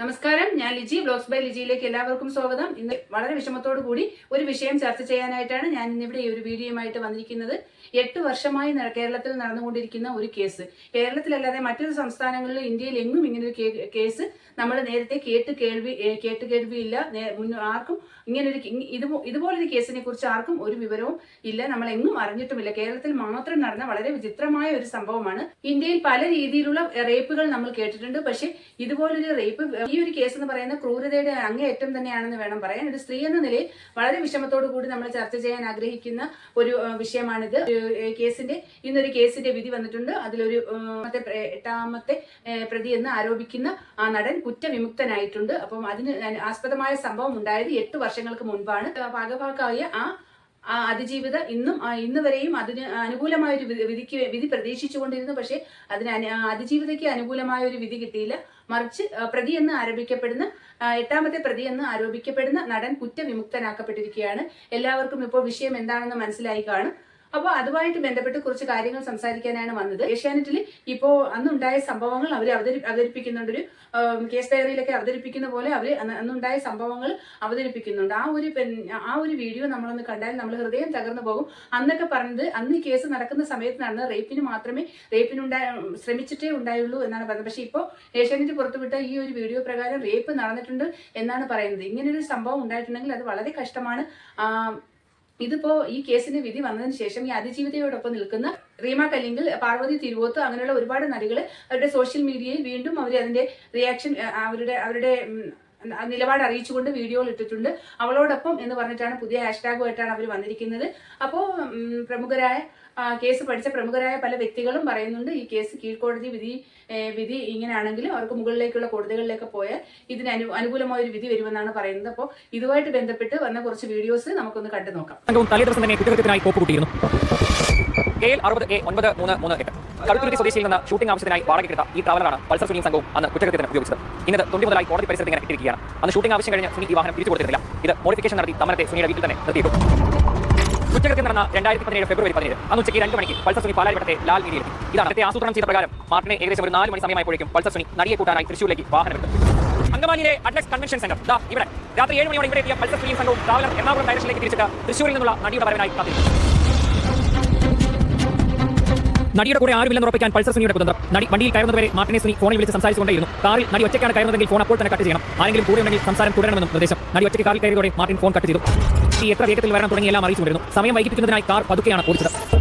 നമസ്കാരം. ഞാൻ Liji. Blogs by ലിജിയിലേക്ക് എല്ലാവർക്കും സ്വാഗതം. ഇന്ന് വളരെ വിഷമത്തോടു കൂടി ഒരു വിഷയം ചർച്ച ചെയ്യാനായിട്ടാണ് ഞാൻ ഇന്നിവിടെ ഈ ഒരു വീഡിയോയുമായിട്ട് വന്നിരിക്കുന്നത്. എട്ട് വർഷമായി കേരളത്തിൽ നടന്നുകൊണ്ടിരിക്കുന്ന ഒരു കേസ്. കേരളത്തിലല്ലാതെ മറ്റൊരു സംസ്ഥാനങ്ങളിലും ഇന്ത്യയിൽ എങ്ങും ഇങ്ങനൊരു കേസ് നമ്മൾ നേരത്തെ കേട്ട് കേൾവി കേട്ട് കേൾവിയില്ല. ആർക്കും ഇങ്ങനൊരു ഇത് ഇതുപോലൊരു കേസിനെ കുറിച്ച് ആർക്കും ഒരു വിവരവും ഇല്ല. നമ്മൾ എങ്ങും അറിഞ്ഞിട്ടുമില്ല. കേരളത്തിൽ മാത്രം നടന്ന വളരെ വിചിത്രമായ ഒരു സംഭവമാണ്. ഇന്ത്യയിൽ പല രീതിയിലുള്ള റേപ്പുകൾ നമ്മൾ കേട്ടിട്ടുണ്ട്. പക്ഷെ ഇതുപോലൊരു റേപ്പ് ഈ ഒരു കേസ് എന്ന് പറയുന്ന ക്രൂരതയുടെ അങ്ങേയറ്റം തന്നെയാണെന്ന് വേണം പറയാൻ. ഒരു സ്ത്രീ എന്ന നിലയിൽ വളരെ വിഷമത്തോടു കൂടി നമ്മൾ ചർച്ച ചെയ്യാൻ ആഗ്രഹിക്കുന്ന ഒരു വിഷയമാണിത്. കേസിന്റെ ഇന്നൊരു കേസിന്റെ വിധി വന്നിട്ടുണ്ട്. അതിലൊരു എട്ടാമത്തെ പ്രതി എന്ന് ആരോപിക്കുന്ന ആ നടൻ കുറ്റവിമുക്തനായിട്ടുണ്ട്. അപ്പം അതിന് ആസ്പദമായ സംഭവം ഉണ്ടായത് എട്ട് വർഷങ്ങൾക്ക് മുൻപാണ്. ഭാഗഭാക്കായ ആ ആ അതിജീവിത ഇന്നും ഇന്ന് വരെയും അതിന് അനുകൂലമായ ഒരു വിധി- വിധിക്ക് വിധി പ്രതീക്ഷിച്ചുകൊണ്ടിരുന്നു. പക്ഷേ അതിന് അതിജീവിതയ്ക്ക് അനുകൂലമായ ഒരു വിധി കിട്ടിയില്ല. മറിച്ച് പ്രതി എന്ന് ആരോപിക്കപ്പെടുന്ന എട്ടാമത്തെ പ്രതി എന്ന് ആരോപിക്കപ്പെടുന്ന നടൻ കുറ്റവിമുക്തനാക്കപ്പെട്ടിരിക്കുകയാണ്. എല്ലാവർക്കും ഇപ്പോൾ വിഷയം എന്താണെന്ന് മനസ്സിലായി കാണും. അപ്പോൾ അതുമായിട്ട് ബന്ധപ്പെട്ട് കുറച്ച് കാര്യങ്ങൾ സംസാരിക്കാനാണ് വന്നത്. ഏഷ്യാനെറ്റിൽ ഇപ്പോ അന്നുണ്ടായ സംഭവങ്ങൾ അവർ അവതരി അവതരിപ്പിക്കുന്നുണ്ട്. ഒരു കേസ് ഡയറിയിലൊക്കെ അവതരിപ്പിക്കുന്ന പോലെ അവർ അന്നുണ്ടായ സംഭവങ്ങൾ അവതരിപ്പിക്കുന്നുണ്ട്. ആ ഒരു ആ ഒരു വീഡിയോ നമ്മളൊന്ന് കണ്ടാൽ നമ്മൾ ഹൃദയം തകർന്നു പോകും. അന്നൊക്കെ പറഞ്ഞത് അന്ന് കേസ് നടക്കുന്ന സമയത്ത് നടന്ന റേപ്പിന് മാത്രമേ റേപ്പിനുണ്ടായ ശ്രമിച്ചിട്ടേ ഉണ്ടായുള്ളൂ എന്നാണ് പറയുന്നത് പക്ഷേ ഇപ്പോൾ ഏഷ്യാനെറ്റ് പുറത്തുവിട്ട ഈ ഒരു വീഡിയോ പ്രകാരം റേപ്പ് നടന്നിട്ടുണ്ട് എന്നാണ് പറയുന്നത്. ഇങ്ങനൊരു സംഭവം ഉണ്ടായിട്ടുണ്ടെങ്കിൽ അത് വളരെ കഷ്ടമാണ്. ഇതിപ്പോ ഈ കേസിന് വിധി വന്നതിന് ശേഷം ഈ അതിജീവിതയോടൊപ്പം നിൽക്കുന്ന റീമ കല്ലിങ്കിൽ പാർവതി തിരുവോത്ത് അങ്ങനെയുള്ള ഒരുപാട് നടികൾ അവരുടെ സോഷ്യൽ മീഡിയയിൽ വീണ്ടും അവർ അതിന്റെ റിയാക്ഷൻ അവരുടെ അവരുടെ നിലപാട് അറിയിച്ചുകൊണ്ട് വീഡിയോയിൽ ഇട്ടിട്ടുണ്ട്. അവളോടൊപ്പം എന്ന് പറഞ്ഞിട്ടാണ് പുതിയ ഹാഷ്ടാഗുമായിട്ടാണ് അവർ വന്നിരിക്കുന്നത്. അപ്പോൾ പ്രമുഖരായ കേസ് പഠിച്ച പ്രമുഖരായ പല വ്യക്തികളും പറയുന്നുണ്ട് ഈ കേസ് കീഴ്ക്കോടതി വിധി വിധി ഇങ്ങനെയാണെങ്കിലും അവർക്ക് മുകളിലേക്കുള്ള കോടതികളിലേക്ക് പോയാൽ ഇതിന് അനു അനുകൂലമായ ഒരു വിധി വരുമെന്നാണ് പറയുന്നത്. അപ്പോൾ ഇതുമായിട്ട് ബന്ധപ്പെട്ട് വന്ന കുറച്ച് വീഡിയോസ് നമുക്കൊന്ന് കണ്ടു നോക്കാം തന്നെ കുറ്റകൃത്യത്തിനായി കോപ്പ് കൂട്ടിയിരുന്നു. കെ എൽ അറുപത് എ ഒൻപത് മൂന്ന് മൂന്ന് എട്ട്. കടുത്തുരുത്തി സ്വദേശിയിൽ നിന്ന് ഷൂട്ടിംഗ് ആവശ്യത്തിനായി വാടകയ്ക്കെടുത്ത ഈ ട്രാവലറാണ് പൾസർ സുനിയും സംഘവും അന്ന് കുറ്റകൃത്യത്തിന് ഉപയോഗിച്ചത്. ഇന്നത് തൊണ്ടി മുതലായി കോടതി പരിസരത്ത് ഇങ്ങനെ ഇട്ടിരിക്കുകയാണ്. അന്ന് ഷൂട്ടിംഗ് ആവശ്യം കഴിഞ്ഞ് സുനി ഈ വാഹനം തിരിച്ചു കൊടുത്തിരുന്നില്ല ഇത് മോഡിഫിക്കേഷൻ നടത്തി തമനത്തെ സുനിയുടെ വീട്ടിൽ തന്നെ നിർത്തിയിട്ടു. കുറ്റകൃത്യം നടന്ന രണ്ടായിരത്തി പതിനേഴ് ഫെബ്രുവരി പതിനേഴ്. അന്ന് ഉച്ചയ്ക്ക് രണ്ട് മണിക്ക് പൾസർ സുനി പാലാരിവട്ടത്തെ ലാൽ വീതിയിലെത്തി ഇതാണ് നേരത്തെ ആസൂത്രണം ചെയ്ത പ്രകാരം മാർട്ടിനെ ഏകദേശം ഒരു നാല് മണി സമയമായപ്പോഴേക്കും പൾസർ സുനി നടിയെ കൂട്ടാനായി തൃശ്ശൂരിലേക്ക് വാഹനമെടുത്തു. അങ്കമാലിയിലെ അഡ്ലക്സ് കൺവെൻഷൻ സെന്റർ. ദാ ഇവിടെ. രാത്രി ഏഴ് മണിയോടെ ഇവിടെ എത്തിയ പൾസർ സുനിയും സംഘവും ട്രാവലർ എറണാകുളം ഡയറക്ഷനിലേക്ക് തിരിച്ചിട്ട് തൃശ്ശൂരിൽ നിന്നുള്ള നടിയുടെ വരവിനായി കാത്തിരിക്കും നടിയുടെ കൂടെ ആരുമില്ലെന്ന് ഉറപ്പിക്കാൻ പൾസർ സുനിയുടെ കുതന്ത്രം. നടി വണ്ടിയിൽ കയറുന്നത് വരെ മാർട്ടിനെ സുനി ഫോണിൽ വിളിച്ച് സംസാരിച്ചുകൊണ്ടേയിരുന്നു. കാറിൽ നടി ഒറ്റയ്ക്കാണ് കയറുന്നതെങ്കിൽ ഫോൺ അപ്പോൾ തന്നെ കട്ട് ചെയ്യണം. ആരെങ്കിലും കൂടെ ഉണ്ടെങ്കിൽ സംസാരം തുടരണമെന്നും നിർദ്ദേശം. നടി ഒറ്റയ്ക്ക് കാറിൽ കയറിയതോടെ മാർട്ടിൻ ഫോൺ കട്ട് ചെയ്തു. എത്ര വേഗത്തിൽ വരണം തുടങ്ങി എല്ലാം അറിയിച്ചുകൊണ്ടിരുന്നു. സമയം വൈകിപ്പിക്കുന്നതിനായി കാർ പതുക്കെയാണ് ഓടിച്ചത്.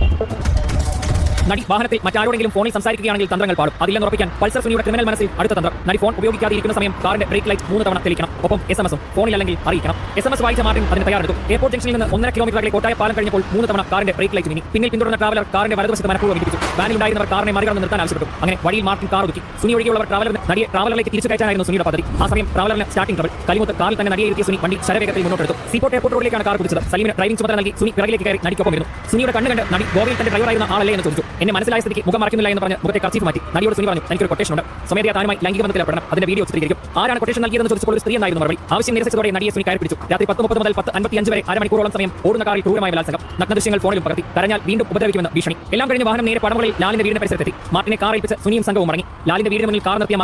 നടി വാഹനത്തിൽ മറ്റാരോടെങ്കിലും ഫോണിൽ സംസാരിക്കുകയാണെങ്കിൽ തന്ത്രങ്ങൾ പാടും. അതില്ലെന്ന് ഉറപ്പിക്കാൻ പൾസർ സുനിയുടെ ക്രിമിനൽ മനസ്സിൽ അടുത്ത തന്ത്രം. നടി ഫോൺ ഉപയോഗിക്കാതിരിക്കുന്ന സമയം കാറിന്റെ ബ്രേക്ക് ലൈറ്റ് മൂന്ന് തവണ തെളിക്കണം. ഒപ്പം എസ് എം എസും ഫോണിൽ അല്ലെങ്കിൽ അറിയിക്കണം. എസ് എം എസ് വായിച്ച മാർട്ടിൻ അതിന് തയ്യാറെടുത്തു. എയർപോർട്ട് ജംഗ്ഷനിൽ നിന്ന് ഒന്നര കിലോമീറ്റർ അകലെ കോട്ടായ പാലം കഴിഞ്ഞപ്പോൾ മൂന്ന് തവണ കാറിന്റെ ബ്രേക്ക് ലൈറ്റ് മിനി പിന്നിൽ പിന്തുടർന്ന ട്രാവലർ കാറിന്റെ വലതുവശത്ത് മനഃപൂർവം വാനിൽ ഉണ്ടായിരുന്നവർ കാറിനെ മറികടന്ന് നിർത്താൻ ആവശ്യപ്പെട്ടു. അങ്ങനെ വഴിയിൽ മാർട്ടിൻ കാർ ഒതുക്കി. സുനി ഒഴികെയുള്ളവർ ട്രാവലർ നടിയെ ട്രാവലറിലേക്ക് തിരിച്ചു കയറ്റാനായിരുന്നു സുനിയുടെ പദ്ധതി. ആ സമയം ട്രാവലറിന് സ്റ്റാർട്ടിംഗ് ട്രബിൾ കലിമുത്ത് കാറിൽ തന്നെ നടിയെ ഇരുത്തിയ സുനി വണ്ടി ശരവേഗത്തിൽ മുന്നോട്ടെടുത്തു. സീപോർട്ട് എയർപോർട്ട് കാർ കുടിച്ചത് സലീമിന് ഡ്രൈവിംഗ് ചുമതല നൽകി സുനി പിറകിലേക്ക് കയറി നടിക്കൊപ്പം വരുന്നു സുനിയുടെ കണ്ണുകണ്ട് നടി ഗോവയിൽ തന്റെ ഡ്രൈവറായിരുന്ന ആളല്ലേ എന്ന് ചോദിച്ചു. എന്നെ മനസ്സിലായ സ്ഥിതിക്ക് മുഖം മറക്കുന്നില്ല എന്ന് പറഞ്ഞ് മുഖത്തെ കർച്ചീഫ് മാറ്റി. നടിയോട് സുനി പറഞ്ഞു എനിക്കൊരു കൊട്ടേഷൻ ഉണ്ട്. സ്വമേധയാ താനുമായി ലൈംഗിക ബന്ധത്തിൽ ഏർപ്പെടണം. അതിന്റെ വീഡിയോ ചിത്രീകരിക്കും. ആരാണ് കൊട്ടേഷൻ നൽകിയതെന്ന് ചോദിച്ചപ്പോൾ ഒരു സ്ത്രീ എന്നായിരുന്നു മറുപടി. ആവശ്യം നിരസിച്ചതോടെ നടിയെ സുനി കയറി പിടിച്ചു രാത്രി പത്ത് മുപ്പത് മുതൽ പത്ത് അൻപത്തി അഞ്ച് വരെ അരമണിക്കൂറോളം സമയം ഓടുന്ന കാറിൽ ക്രൂരമായ ബലാത്സംഗം. നഗ്നദൃശ്യങ്ങൾ ഫോണിലും പകർത്തി. കരഞ്ഞാൽ വീണ്ടും ഉപദ്രവിക്കുമെന്ന് ഭീഷണി. എല്ലാം കഴിഞ്ഞ് വാഹനം നേരെ പടമുകളിൽ ലാലിന്റെ വീടിന്റെ പരിസരത്തെത്തി. മാർട്ടിനെ കാറിൽ ഏൽപ്പിച്ച് സുനിയും സംഘവും മടങ്ങി. ലാലിന്റെ വീടിന് മുന്നിൽ കാർ നിർത്തിയ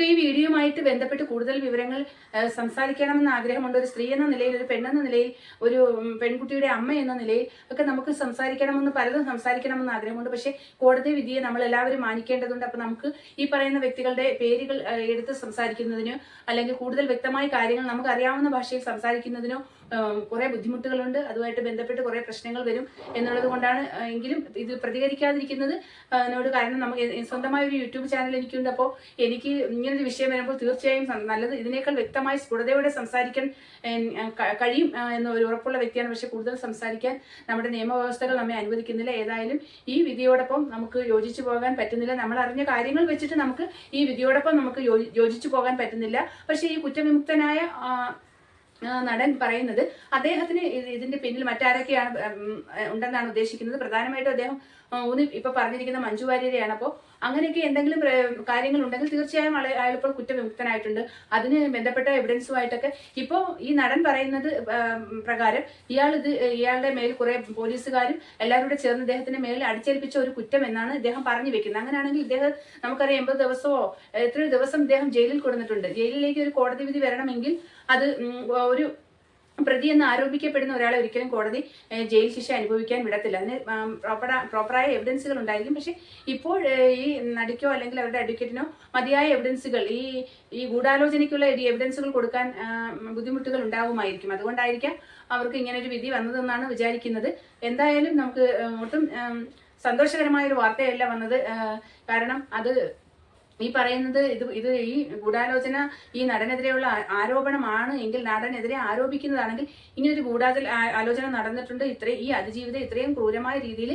നമുക്ക് ഈ വീഡിയോയുമായിട്ട് ബന്ധപ്പെട്ട് കൂടുതൽ വിവരങ്ങൾ സംസാരിക്കണമെന്ന് ആഗ്രഹമുണ്ട്. ഒരു സ്ത്രീ എന്ന നിലയിൽ ഒരു പെണ്ണെന്ന നിലയിൽ ഒരു പെൺകുട്ടിയുടെ അമ്മ എന്ന നിലയിൽ ഒക്കെ നമുക്ക് സംസാരിക്കണമെന്ന് പലതും സംസാരിക്കണമെന്ന് ആഗ്രഹമുണ്ട്. പക്ഷേ കോടതി വിധിയെ നമ്മൾ എല്ലാവരും മാനിക്കേണ്ടതുണ്ട്. അപ്പോൾ നമുക്ക് ഈ പറയുന്ന വ്യക്തികളുടെ പേരുകൾ എടുത്ത് സംസാരിക്കുന്നതിനോ അല്ലെങ്കിൽ കൂടുതൽ വ്യക്തമായ കാര്യങ്ങൾ നമുക്ക് അറിയാവുന്ന ഭാഷയിൽ സംസാരിക്കുന്നതിനോ കുറെ ബുദ്ധിമുട്ടുകളുണ്ട്. അതുമായിട്ട് ബന്ധപ്പെട്ട് കുറേ പ്രശ്നങ്ങൾ വരും എന്നുള്ളത് കൊണ്ടാണ് എങ്കിലും ഇത് പ്രതികരിക്കാതിരിക്കുന്നത് എന്നോട് കാരണം നമുക്ക് സ്വന്തമായ ഒരു യൂട്യൂബ് ചാനൽ എനിക്കുണ്ട്. അപ്പോൾ എനിക്ക് ഇങ്ങനൊരു വിഷയം വരുമ്പോൾ തീർച്ചയായും നല്ലത് ഇതിനേക്കാൾ വ്യക്തമായി സ്ഫുടതയോടെ സംസാരിക്കാൻ കഴിയും എന്ന ഒരു ഉറപ്പുള്ള വ്യക്തിയാണ്. പക്ഷെ കൂടുതൽ സംസാരിക്കാൻ നമ്മുടെ നിയമവ്യവസ്ഥകൾ നമ്മെ അനുവദിക്കുന്നില്ല. ഏതായാലും ഈ വിധിയോടൊപ്പം നമുക്ക് യോജിച്ചു പോകാൻ പറ്റുന്നില്ല. നമ്മൾ അറിഞ്ഞ കാര്യങ്ങൾ വെച്ചിട്ട് നമുക്ക് ഈ വിധിയോടൊപ്പം നമുക്ക് യോജി- യോജിച്ചു പോകാൻ പറ്റുന്നില്ല. പക്ഷേ ഈ കുറ്റവിമുക്തനായ നടൻ പറയുന്നത് അദ്ദേഹത്തിന് ഇത് ഇതിന്റെ പിന്നിൽ മറ്റാരൊക്കെയാണ് ഉണ്ടെന്നാണ് ഉദ്ദേശിക്കുന്നത്. പ്രധാനമായിട്ടും അദ്ദേഹം ഊന്നി ഇപ്പൊ പറഞ്ഞിരിക്കുന്ന മഞ്ജു വാര്യരെയാണ്. അപ്പോൾ അങ്ങനെയൊക്കെ എന്തെങ്കിലും കാര്യങ്ങൾ ഉണ്ടെങ്കിൽ തീർച്ചയായും അയാൾ ഇപ്പോൾ കുറ്റവിമുക്തനായിട്ടുണ്ട്. അതിന് ബന്ധപ്പെട്ട എവിഡൻസുമായിട്ടൊക്കെ ഇപ്പോൾ ഈ നടൻ പറയുന്നത് പ്രകാരം ഇയാൾ ഇത് ഇയാളുടെ മേൽ കുറെ പോലീസുകാരും എല്ലാവരും കൂടെ ചേർന്ന് ഇദ്ദേഹത്തിന്റെ മേൽ അടിച്ചേൽപ്പിച്ച ഒരു കുറ്റം എന്നാണ് ഇദ്ദേഹം പറഞ്ഞു വെക്കുന്നത്. അങ്ങനെയാണെങ്കിൽ ഇദ്ദേഹം നമുക്കറിയാം എൺപത് ദിവസമോ എത്രയോ ദിവസം ഇദ്ദേഹം ജയിലിൽ കൊടുത്തിട്ടുണ്ട്. ജയിലിലേക്ക് ഒരു കോടതി വിധി വരണമെങ്കിൽ അത് ഒരു പ്രതി എന്ന് ആരോപിക്കപ്പെടുന്ന ഒരാളെ ഒരിക്കലും കോടതി ജയിൽ ശിക്ഷ അനുഭവിക്കാൻ വിടത്തില്ല. അതിന് പ്രോപ്പർ പ്രോപ്പറായ എവിഡൻസുകൾ ഉണ്ടായിരിക്കും. പക്ഷെ ഇപ്പോൾ ഈ നടിക്കോ അല്ലെങ്കിൽ അവരുടെ അഡ്വക്കേറ്റിനോ മതിയായ എവിഡൻസുകൾ ഈ ഈ ഗൂഢാലോചനയ്ക്കുള്ള എവിഡൻസുകൾ കൊടുക്കാൻ ബുദ്ധിമുട്ടുകൾ ഉണ്ടാവുമായിരിക്കും. അതുകൊണ്ടായിരിക്കാം അവർക്ക് ഇങ്ങനെ ഒരു വിധി വന്നതെന്നാണ് വിചാരിക്കുന്നത്. എന്തായാലും നമുക്ക് ഒട്ടും സന്തോഷകരമായ ഒരു വാർത്തയല്ല വന്നത്. കാരണം അത് ഈ പറയുന്നത് ഇത് ഇത് ഈ ഗൂഢാലോചന ഈ നടനെതിരെയുള്ള ആരോപണമാണ് എങ്കിൽ നടനെതിരെ ആരോപിക്കുന്നതാണെങ്കിൽ ഇങ്ങനെ ഒരു ഗൂഢാചല ആലോചന നടന്നിട്ടുണ്ട്. ഇത്രയും ഈ അതിജീവിതം ഇത്രയും ക്രൂരമായ രീതിയിൽ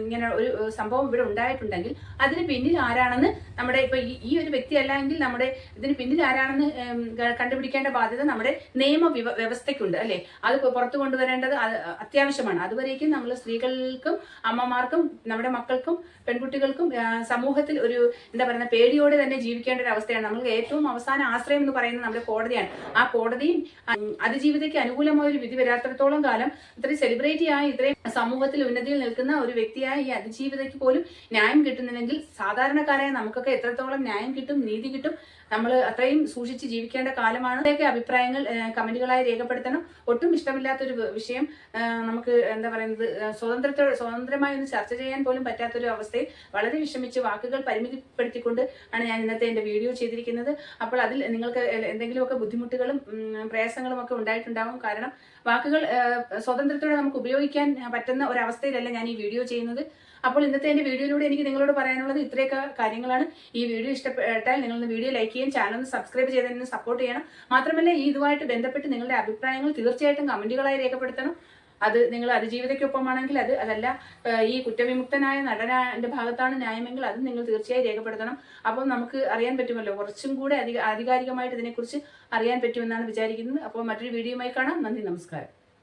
ഇങ്ങനെ ഒരു സംഭവം ഇവിടെ ഉണ്ടായിട്ടുണ്ടെങ്കിൽ അതിന് പിന്നിൽ ആരാണെന്ന് നമ്മുടെ ഇപ്പൊ ഈ ഒരു വ്യക്തിയല്ല എങ്കിൽ നമ്മുടെ ഇതിന് പിന്നിൽ ആരാണെന്ന് കണ്ടുപിടിക്കേണ്ട ബാധ്യത നമ്മുടെ നിയമ വ്യവ- വ്യവസ്ഥയ്ക്കുണ്ട് അല്ലെ? അത് പുറത്തു കൊണ്ടുവരേണ്ടത് അത്യാവശ്യമാണ്. അതുവരേക്കും നമ്മൾ സ്ത്രീകൾക്കും അമ്മമാർക്കും നമ്മുടെ മക്കൾക്കും പെൺകുട്ടികൾക്കും സമൂഹത്തിൽ ഒരു എന്താ പറയുന്ന പേടിയോടെ തന്നെ ജീവിക്കേണ്ട ഒരു അവസ്ഥയാണ്. നമ്മൾ ഏറ്റവും അവസാന ആശ്രയം എന്ന് പറയുന്നത് നമ്മുടെ കോടതിയാണ്. ആ കോടതിയും അതിജീവിതയ്ക്ക് അനുകൂലമായ ഒരു വിധി വരാത്തിടത്തോളം കാലം ഇത്രയും സെലിബ്രേറ്റ് ആയി ഇത്രയും സമൂഹത്തിൽ ഉന്നതിയിൽ നിൽക്കുന്ന ഒരു വ്യക്തിയായ ഈ അതിജീവിതയ്ക്ക് പോലും ന്യായം കിട്ടുന്നില്ലെങ്കിൽ സാധാരണക്കാരായ നമുക്കൊക്കെ എത്രത്തോളം ന്യായം കിട്ടും നീതി കിട്ടും നമ്മൾ അത്രയും സൂക്ഷിച്ച് ജീവിക്കേണ്ട കാലമാണ്. ഇതൊക്കെ അഭിപ്രായങ്ങൾ കമന്റുകളായി രേഖപ്പെടുത്തണം. ഒട്ടും ഇഷ്ടമില്ലാത്തൊരു വിഷയം നമുക്ക് എന്താ പറയുന്നത് സ്വതന്ത്രത്തോ സ്വതന്ത്രമായി ഒന്ന് ചർച്ച ചെയ്യാൻ പോലും പറ്റാത്തൊരു അവസ്ഥയിൽ വളരെ വിഷമിച്ച് വാക്കുകൾ പരിമിതിപ്പെടുത്തിക്കൊണ്ട് ആണ് ഞാൻ ഇന്നത്തെ എന്റെ വീഡിയോ ചെയ്തിരിക്കുന്നത്. അപ്പോൾ അതിൽ നിങ്ങൾക്ക് എന്തെങ്കിലുമൊക്കെ ബുദ്ധിമുട്ടുകളും പ്രയാസങ്ങളും ഒക്കെ ഉണ്ടായിട്ടുണ്ടാകും കാരണം വാക്കുകൾ സ്വാതന്ത്ര്യത്തോടെ നമുക്ക് ഉപയോഗിക്കാൻ പറ്റുന്ന ഒരവസ്ഥയിലല്ല ഞാൻ ഈ വീഡിയോ ചെയ്യുന്നത്. അപ്പോൾ ഇന്നത്തെ എന്റെ വീഡിയോയിലൂടെ എനിക്ക് നിങ്ങളോട് പറയാനുള്ളത് ഇത്രയൊക്കെ കാര്യങ്ങളാണ്. ഈ വീഡിയോ ഇഷ്ടപ്പെട്ടാൽ നിങ്ങൾ വീഡിയോ ലൈക്ക് ചെയ്യും ചാനൽ ഒന്ന് സബ്സ്ക്രൈബ് ചെയ്തതിന് സപ്പോർട്ട് ചെയ്യണം. മാത്രമല്ല ഈ ഇതുമായിട്ട് ബന്ധപ്പെട്ട് നിങ്ങളുടെ അഭിപ്രായങ്ങൾ തീർച്ചയായിട്ടും കമന്റുകളായി രേഖപ്പെടുത്തണം. അത് നിങ്ങൾ അതിജീവിതയ്ക്കൊപ്പമാണെങ്കിൽ അത് അതല്ല ഈ കുറ്റവിമുക്തനായ നടനാന്റെ ഭാഗത്താണ് ന്യായമെങ്കിൽ അത് നിങ്ങൾ തീർച്ചയായും രേഖപ്പെടുത്തണം. അപ്പോൾ നമുക്ക് അറിയാൻ പറ്റുമല്ലോ കുറച്ചും കൂടെ അധിക ആധികാരികമായിട്ട് ഇതിനെക്കുറിച്ച് അറിയാൻ പറ്റുമെന്നാണ് വിചാരിക്കുന്നത്. അപ്പോൾ മറ്റൊരു വീഡിയോയുമായി കാണാം. നന്ദി നമസ്കാരം.